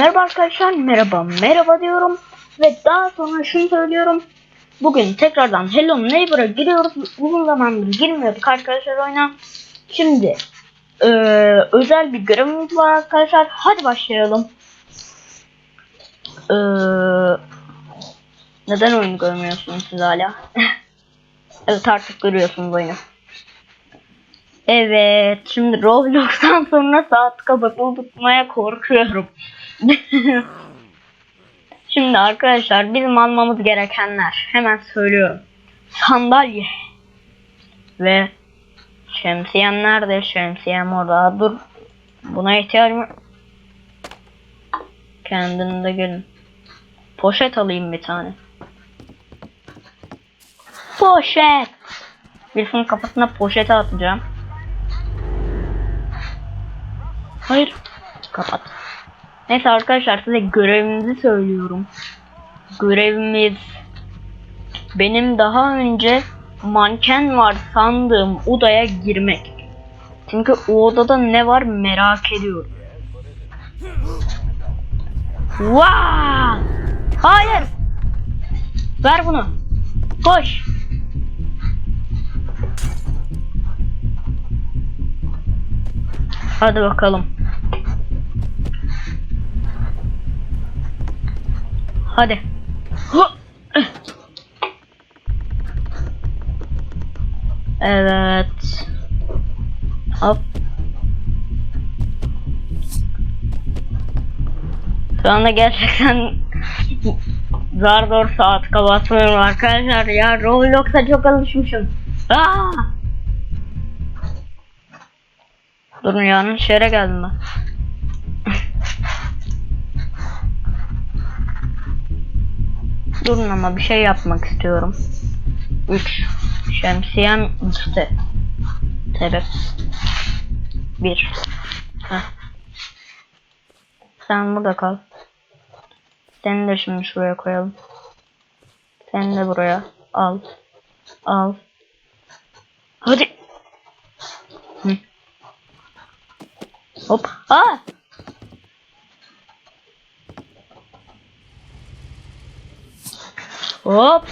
Merhaba arkadaşlar, merhaba, merhaba diyorum ve daha sonra şunu söylüyorum. Bugün tekrardan Hello Neighbor'a giriyoruz. Uzun zamandır girmiyorduk arkadaşlar oyuna. Şimdi eee, özel bir görevimiz var arkadaşlar. Hadi başlayalım. Eee, neden oyunu görmüyorsunuz siz hala? evet artık görüyorsunuz oyunu. Evet, şimdi Roblox'tan sonra saat kapatılı tutmaya korkuyorum. şimdi arkadaşlar bizim almamız gerekenler hemen söylüyorum. Sandalye ve şemsiyem nerede? Şemsiyem orada. Dur. Buna ihtiyacım yok. Kendinde gelin. Poşet alayım bir tane. Poşet. Birisinin kafasına poşete atacağım. Hayır. Kapat. Neyse arkadaşlar size görevimizi söylüyorum. Görevimiz benim daha önce manken var sandığım odaya girmek. Çünkü o odada ne var merak ediyorum. Vaa! Hayır! Ver bunu. Koş. Hadi bakalım. Hadi. Evet. Hop. Şu anda gerçekten zar zor saat kapatmıyorum arkadaşlar ya Roblox'a çok alışmışım. Aa! Durun yanlış yere geldim ben. Durun ama bir şey yapmak istiyorum. 3 Şemsiyem işte. Terap. 1 Sen burada kal. Seni de şimdi şuraya koyalım. Seni de buraya al. Al. Hadi. Hı. Hop. Aa! Hop.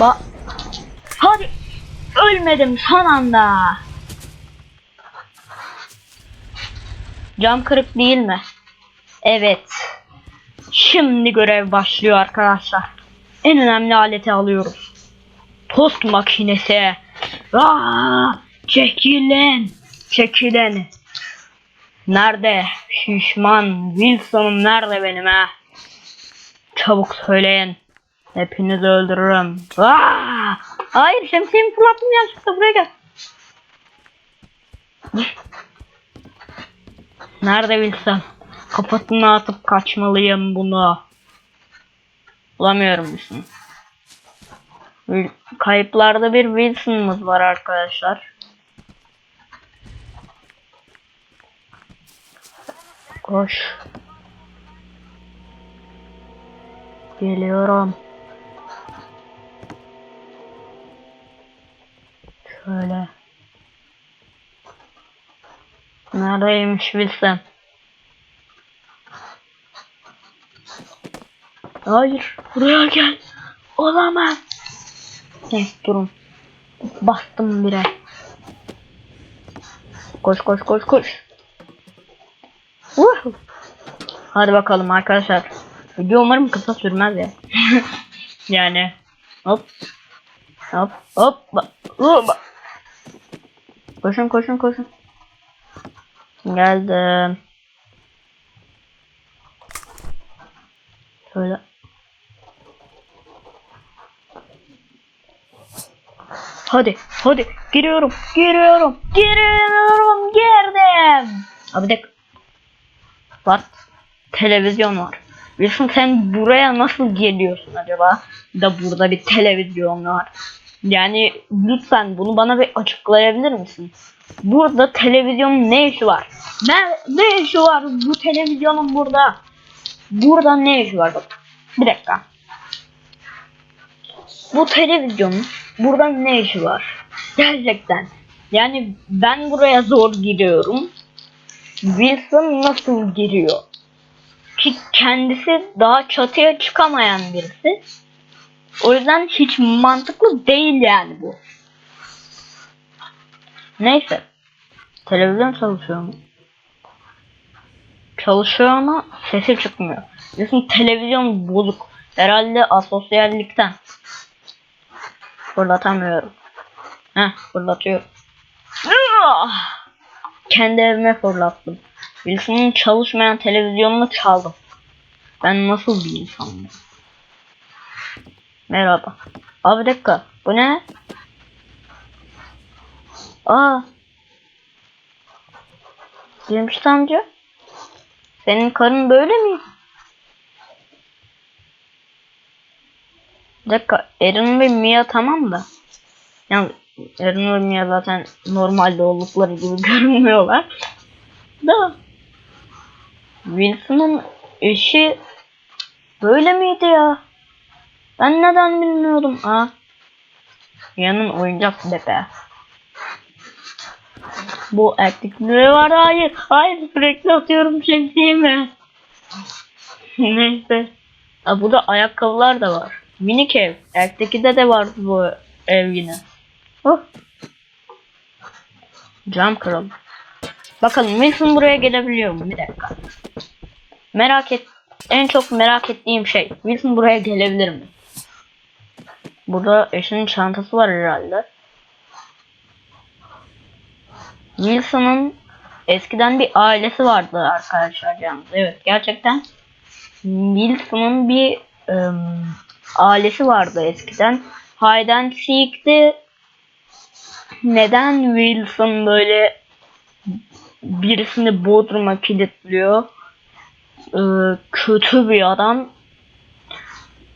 Ba Hadi. Ölmedim son anda. Cam kırık değil mi? Evet. Şimdi görev başlıyor arkadaşlar. En önemli aleti alıyoruz. Tost makinesi. Aa, çekilin. Çekilin. Nerede? Şişman Wilson'um nerede benim ha? Çabuk söyleyin. Hepinizi öldürürüm. Aa! Hayır şemsiyemi fırlattım yanlışlıkla buraya gel. Nerede Wilson? Kafasına atıp kaçmalıyım bunu. Bulamıyorum Wilson. Wil- Kayıplarda bir Wilson'ımız var arkadaşlar. Koş. Geliyorum. Şöyle. Neredeymiş Wilson? Hayır, buraya gel. Olamaz. Neyse durun. Bastım bire. Koş koş koş koş. Woohoo. Hadi bakalım arkadaşlar. Video umarım kısa sürmez ya. yani hop hop hop hop. Koşun koşun koşun. Geldim. Şöyle. Hadi, hadi. Giriyorum, giriyorum, giriyorum, girdim. Abi de var. Televizyon var. Wilson sen buraya nasıl geliyorsun acaba? Da burada bir televizyon var. Yani lütfen bunu bana bir açıklayabilir misin? Burada televizyonun ne işi var? Ne, ne işi var bu televizyonun burada? Burada ne işi var bak. Bir dakika. Bu televizyonun burada ne işi var? Gerçekten. Yani ben buraya zor giriyorum. Wilson nasıl giriyor? Ki kendisi daha çatıya çıkamayan birisi. O yüzden hiç mantıklı değil yani bu. Neyse. Televizyon çalışıyor mu? Çalışıyor ama sesi çıkmıyor. Bizim televizyon bozuk. Herhalde asosyallikten. Fırlatamıyorum. Heh fırlatıyorum. Ah! Kendi evime fırlattım. Wilson'ın çalışmayan televizyonunu çaldım. Ben nasıl bir insanım? Merhaba. Abi bir dakika. Bu ne? Aa. Cemşit amca. Senin karın böyle mi? Bir dakika. Erin ve Mia tamam da. Yani Erin ve Mia zaten normalde oldukları gibi görünmüyorlar. Da. Wilson'ın eşi böyle miydi ya? Ben neden bilmiyordum? Aa. Yanın oyuncak bebe. Bu erkekleri var. Hayır. Hayır sürekli atıyorum şemsiyemi. Neyse. Aa, burada ayakkabılar da var. Minik ev. Erkekte de vardı bu ev yine. Oh. Cam kırıldı. Bakalım Wilson buraya gelebiliyor mu? Bir dakika. Merak et. En çok merak ettiğim şey. Wilson buraya gelebilir mi? Burada eşinin çantası var herhalde. Wilson'ın eskiden bir ailesi vardı arkadaşlar yalnız. Evet gerçekten Wilson'ın bir ım, ailesi vardı eskiden. Hide and Seek'te neden Wilson böyle birisini Bodrum'a kilitliyor? Ee, kötü bir adam.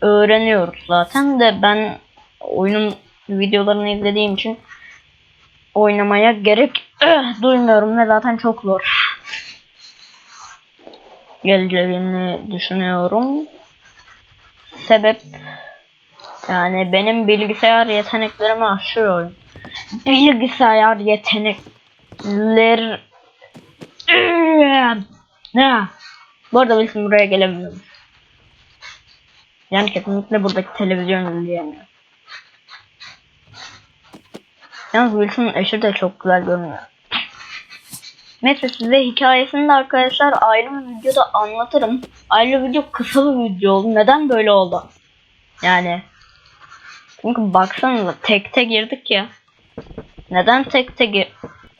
Öğreniyoruz zaten de ben oyunun videolarını izlediğim için oynamaya gerek eh, duymuyorum ve zaten çok zor. Geleceğini düşünüyorum. Sebep yani benim bilgisayar yeteneklerimi aşıyor. Bilgisayar yetenekler ne? Bu arada Wilson buraya gelemiyor. Yani kesinlikle buradaki televizyon izleyemiyor. Yalnız Wilson'ın eşi de çok güzel görünüyor. Neyse size hikayesini de arkadaşlar ayrı bir videoda anlatırım. Ayrı video kısa bir video oldu. Neden böyle oldu? Yani çünkü baksanıza tek tek girdik ya. Neden tek tek gir...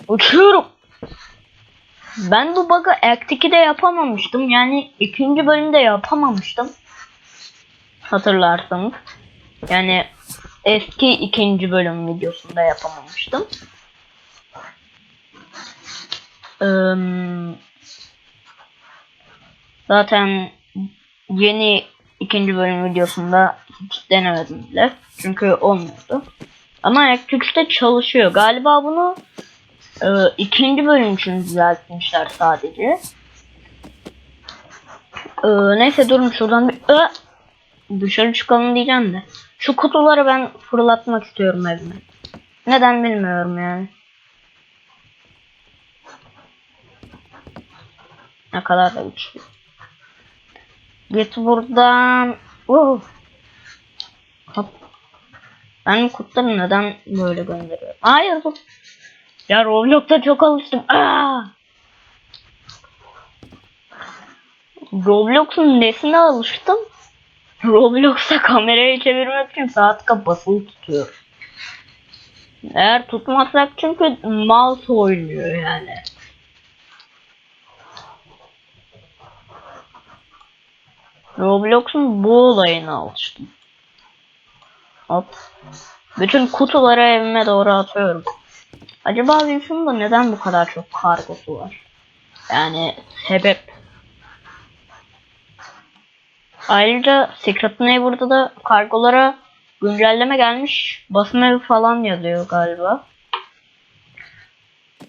Uçuyorum. Ben bu bug'ı Act 2'de yapamamıştım. Yani ikinci bölümde yapamamıştım. Hatırlarsanız. Yani eski ikinci bölüm videosunda yapamamıştım. Zaten yeni ikinci bölüm videosunda hiç denemedim bile. Çünkü olmuyordu. Ama Act 3'te çalışıyor. Galiba bunu e, ikinci bölüm için düzeltmişler sadece. E, neyse durun şuradan bir... Ö! Dışarı çıkalım diyeceğim de. Şu kutuları ben fırlatmak istiyorum evime. Neden bilmiyorum yani. Ne kadar da güçlü. Git buradan. Uh. Hop. Ben kutuları neden böyle gönderiyorum? Hayır dur. Ya Roblox'a çok alıştım. Aa! Roblox'un nesine alıştım? Roblox'a kamerayı çevirmek için saat basılı tutuyor. Eğer tutmazsak çünkü mouse oynuyor yani. Roblox'un bu olayına alıştım. Hop. Bütün kutuları evime doğru atıyorum. Acaba Wilson'da neden bu kadar çok kargosu var? Yani sebep. Ayrıca Secret Neighbor'da da kargolara güncelleme gelmiş. Basım evi falan yazıyor galiba.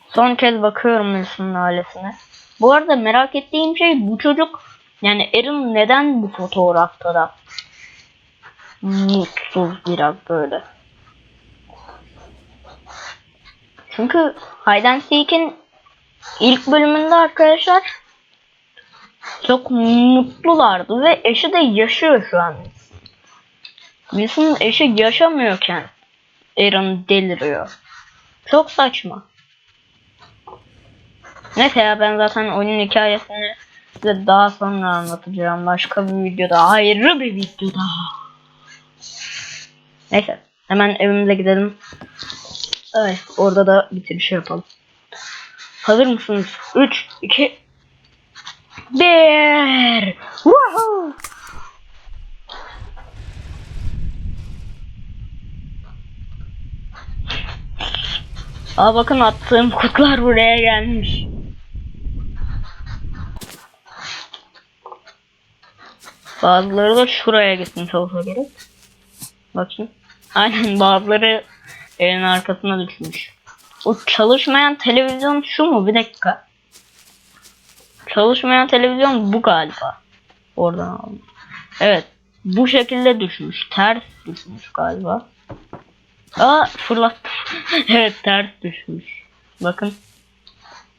Son kez bakıyorum Wilson'ın ailesine. Bu arada merak ettiğim şey bu çocuk yani Erin neden bu fotoğrafta da mutsuz biraz böyle. Çünkü Hide and Seek'in ilk bölümünde arkadaşlar Çok mutlulardı ve eşi de yaşıyor şu an. Wilson'ın eşi yaşamıyorken Aaron deliriyor. Çok saçma. Neyse ya ben zaten oyunun hikayesini size daha sonra anlatacağım. Başka bir videoda, ayrı bir videoda. Neyse hemen evimize gidelim. Evet orada da bitiriş yapalım. Hazır mısınız? 3, 2, 1. Woohoo! Aa bakın attığım kurtlar buraya gelmiş. Bazıları da şuraya gitmiş olsa gerek. Bakayım. Aynen bazıları evin arkasına düşmüş. O çalışmayan televizyon şu mu? Bir dakika. Çalışmayan televizyon bu galiba. Oradan aldım. Evet. Bu şekilde düşmüş. Ters düşmüş galiba. Aa fırlattım. evet ters düşmüş. Bakın.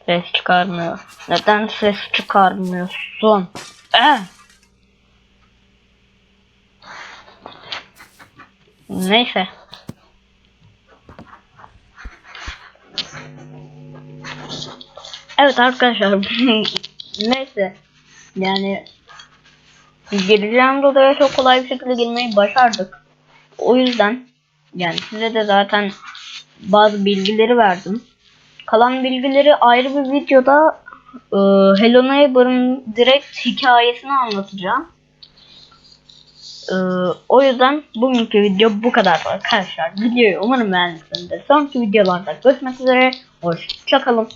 Ses çıkarmıyor. Neden ses çıkarmıyorsun? Eh. Neyse. Evet arkadaşlar. Neyse. Yani gireceğimiz odaya çok kolay bir şekilde girmeyi başardık. O yüzden yani size de zaten bazı bilgileri verdim. Kalan bilgileri ayrı bir videoda e, Hello Neighbor'ın direkt hikayesini anlatacağım. E, o yüzden bugünkü video bu kadar arkadaşlar. Videoyu umarım beğenmişsinizdir. Sonraki videolarda görüşmek üzere. Hoşçakalın.